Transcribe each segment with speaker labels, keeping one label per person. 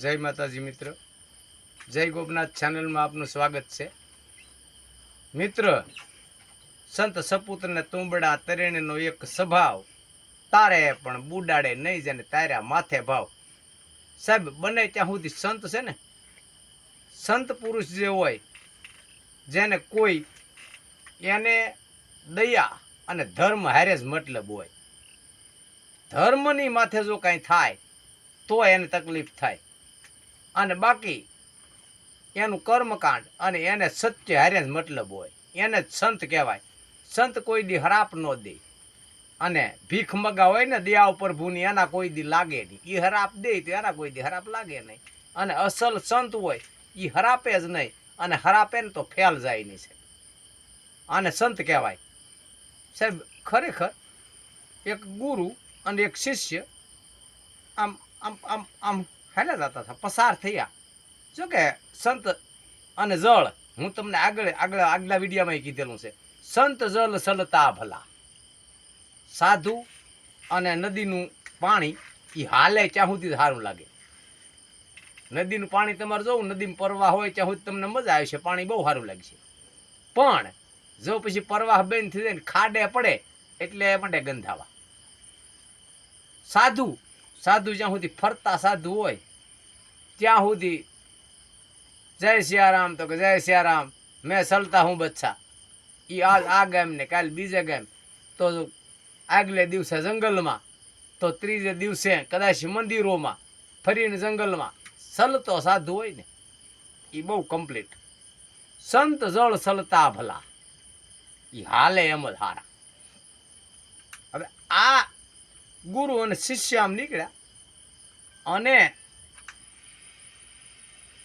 Speaker 1: જય માતાજી મિત્ર. જય ગોપનાથ ચેનલમાં આપનું સ્વાગત છે. મિત્ર, સંત સપુત્રને તુંબડા તરેણીનો એક સ્વભાવ તારે પણ બુડાડે નહીં જેને તાર્યા માથે ભાવ. સાહેબ, બને ત્યાં સુધી સંત છે ને? સંત પુરુષ જે હોય, જેને કોઈ એને દયા અને ધર્મ હારે જ મતલબ હોય. ધર્મની માથે જો કાંઈ થાય, તો એને તકલીફ થાય. અને બાકી એનું કર્મકાંડ અને એને સત્ય હારે જ મતલબ હોય. એને જ સંત કહેવાય. સંત કોઈ દી હરાપ ન દે. અને ભીખ મગા હોય ને દયા ઉપર ભૂની, એના કોઈ દી લાગે નહીં. એ હરાપ દે તો એના કોઈ દી હરાપ લાગે નહીં. અને અસલ સંત હોય એ હરાપે જ નહીં. અને હરાપે ને તો ફેલ જાય નહીં સાહેબ. આને સંત કહેવાય. સાહેબ, ખરેખર એક ગુરુ અને એક શિષ્ય આમ આમ આમ આમ હાલ્યા જતા હતા, પસાર થયા. જો કે સંત અને જળ, હું તમને આગળ આગળ, આગલા વિડીયામાં કીધેલું છે. સંત જળ સલતા ભલા. સાધુ અને નદીનું પાણી એ હાલે ત્યાં સુધી સારું લાગે. નદીનું પાણી તમારે જોવું, નદીમાં પરવાહ હોય ત્યાં સુધી તમને મજા આવે છે, પાણી બહુ સારું લાગશે પણ જો પછી પરવાહ બેન થઈ જાય ખાડે પડે, એટલે માટે ગંધાવા. સાધુ સાધુ જ્યાં સુધી ફરતા સાધુ હોય, ત્યાં સુધી જય સિયારામ તો કે જય સિયારામ, મેં સલતા હું બચ્છા. એ આ આ ગેમ ને કાલ બીજે ગેમ તો આગલે દિવસે જંગલમાં, તો ત્રીજે દિવસે કદાચ મંદિરોમાં, ફરીને જંગલમાં સલતો સાધુ હોય ને એ બહુ કમ્પ્લીટ સંત જળ સલતા ભલા. એ હાલે એમ જ હારા. હવે આ ગુરુ અને શિષ્ય આમ નીકળ્યા. અને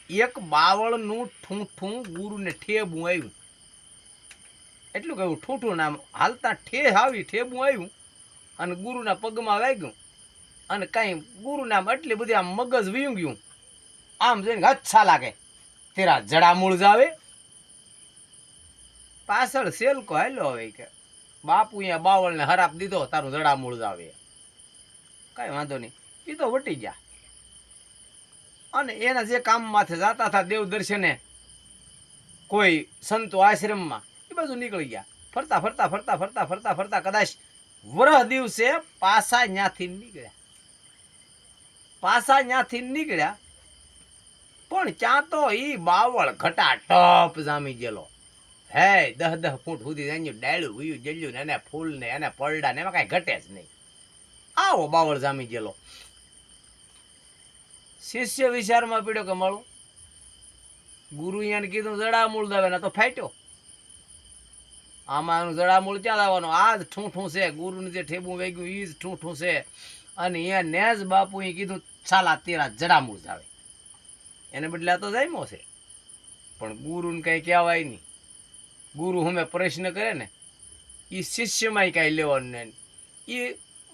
Speaker 1: એક બાવળનું ઠૂંઠું ગુરુને ઠેબું આવ્યું એટલું કહ્યું ઠૂંઠું નામ હાલતા ઠે આવી, ઠેબું આવ્યું અને ગુરુના પગમાં વાગ્યું. અને કાંઈ ગુરુને આમ એટલી બધી આમ મગજ વીયું ગયું આમ જોઈને અચ્છા લાગે. તેરા જડામૂળ જાવે. પાછળ સેલકો હાલ્યો હવે કે, બાપુ અહીંયા બાવળને હરાપ દીધો, તારું જડામૂળ જાવે. કાંઈ વાંધો નહીં. એ તો વટી ગયા. અને એના જે કામ માથે જતા હતા દેવ દર્શને કોઈ સંતો આશ્રમમાં એ બાજુ નીકળી ગયા. ફરતા ફરતા ફરતા ફરતા ફરતા ફરતા કદાચ વરહ દિવસે પાસા ન્યાથી નીકળ્યા. પાસા ન્યાથી નીકળ્યા, પણ ત્યાં તો એ બાવળ ઘટા ટપ જામી ગયેલો. હે, દહ દહ ફૂટ સુધી એનું ડાળું ઉયું જલ્યું ને એને ફૂલ ને એને પડડા ને એમાં કાંઈ ઘટે જ નહીં. આવો બાવળ જામી ગયેલો. શિષ્ય વિચારમાં પીડ્યો કે, મળું, ગુરુ એને કીધું જડામૂળ દાવે, ને તો ફાટ્યો. આમાં એનું જડામૂળ ક્યાં લાવવાનું આ જ ઠૂંઠું છે. ગુરુનું જે ઠેબું વેગ્યું એ જ ઠૂંઠું છે. અને અહીંયા ને જ એ કીધું છાલા તેરા જડામૂળ જાવે એને બદલે આ તો જામ્યો છે. પણ ગુરુને કંઈ કહેવાય નહીં. ગુરુ હમે પ્રશ્ન કરે ને એ શિષ્યમાંય કાંઈ લેવાનું નહીં. એ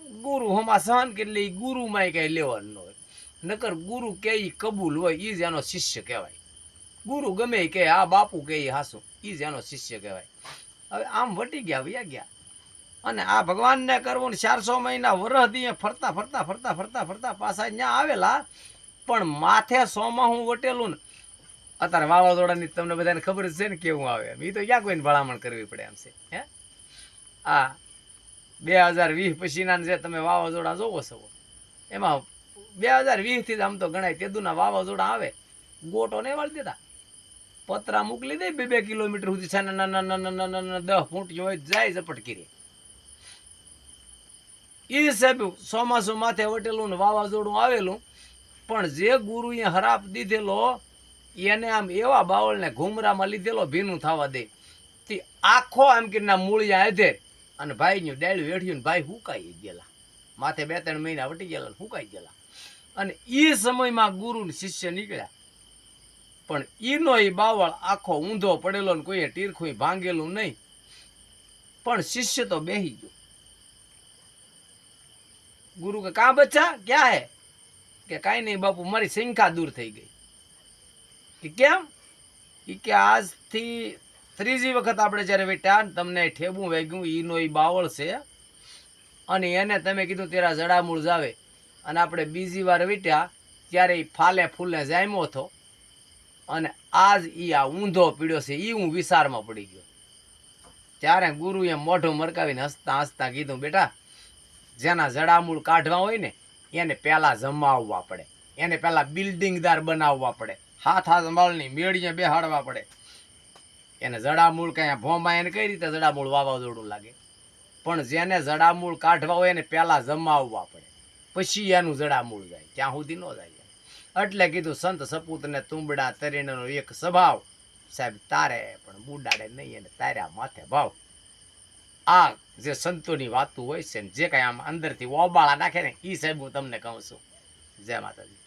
Speaker 1: ગુરુ હમા સહન કરી લે, ઈ ગુરુમાંય કાંઈ લેવાનું હોય. નકર ગુરુ કે કબૂલ હોય એ જ એનો શિષ્ય કહેવાય. ગુરુ ગમે કે આ બાપુ કે હાસુ. એ જ એનો શિષ્ય કહેવાય. હવે આમ વટી ગયા, વયા ગયા. અને આ ભગવાનને કરવું ચારસો મહિના વરહ દીએ, ફરતા ફરતા ફરતા ફરતા ફરતા પાછા ત્યાં આવેલા. પણ માથે સોમાં હું વટેલું ને, અત્યારે વાવાઝોડાની તમને બધાને ખબર જ છે ને કેવું આવે એ તો ક્યાં કોઈને ભલામણ કરવી પડે એમ છે, હે? આ બે હજાર વીસ પછીના જે તમે વાવાઝોડા જોવો છો. એમાં બે હજાર વીસથી આમ તો ગણાય, તેદુના વાવાઝોડા આવે, ગોટો નહીં વાળી દેતા. પતરા મોકલી દે, બે બે કિલોમીટર સુધી છે ને, ના ના દસ ફૂટ હોય જાય ઝપટ કરી. એ સાહેબ ચોમાસું માથે વટેલું ને વાવાઝોડું આવેલું, પણ જે ગુરુએ હરાપ દીધેલો, એને આમ એવા બાવળને ઘુમરામાં લીધેલો ભીનું થવા દે. તે આખો આમ કે મૂળિયા આધે અને ભાઈનું ડાળ્યું વેઠ્યું ભાઈ હુકાઈ ગયેલા. માથે બે ત્રણ મહિના વટી ગયેલા હુકાઈ ગયેલા. અને એ સમયમાં ગુરુ શિષ્ય નીકળ્યા. પણ એનો એ બાવળ આખો ઊંધો પડેલો ને કોઈએ તીરખું ભાંગેલું નહીં. પણ શિષ્ય તો બેહી ગયો. ગુરુ કે, કા બચ્ચા? ક્યાં હે? કે, કાંઈ નહીં બાપુ, મારી શંકા દૂર થઈ ગઈ. કે, કેમ? કે, આજથી ત્રીજી વખત આપણે જ્યારે વેટ્યા તમને ઠેબું વેગ્યું, ઈનો એ બાવળ છે. અને એને તમે કીધું તેરા જડામૂળ જાવે અને આપણે બીજી વાર વીટ્યા, ત્યારે એ ફાલે ફૂલે જામ્યો હતો. અને આજ ઈ આ ઊંધો પીડ્યો છે એ હું વિસારમાં પડી ગયો. ત્યારે ગુરુએ મોઢું મરકાવીને હસતા હસતા કીધું, બેટા, જેના જડામૂળ કાઢવા હોય ને, એને પહેલાં જમાવવા પડે. એને પહેલા બિલ્ડિંગદાર બનાવવા પડે. હાથ હાથ માળની મેળીએ બેહાડવા પડે. એને જડામૂળ કઈ ભોંમાં એને કઈ રીતે જડામૂળ વાવાઝોડું લાગે? પણ જેને જડામૂળ કાઢવા હોય એને પહેલાં જમાવવા પડે. પછી એનું જડામૂળ જાય, ત્યાં સુધી ન જાય એટલે કીધું સંત સપૂતને તુંબડા તરીણનો એક સ્વભાવ, સાહેબ, તારે પણ બુડાડે નહીં અને તાર્યા માથે ભાવ. આ જે સંતોની વાતું હોય છે જે કાંઈ આમ અંદરથી ઓબાળા નાખે ને એ સાહેબ હું તમને કહું છું. જય માતાજી.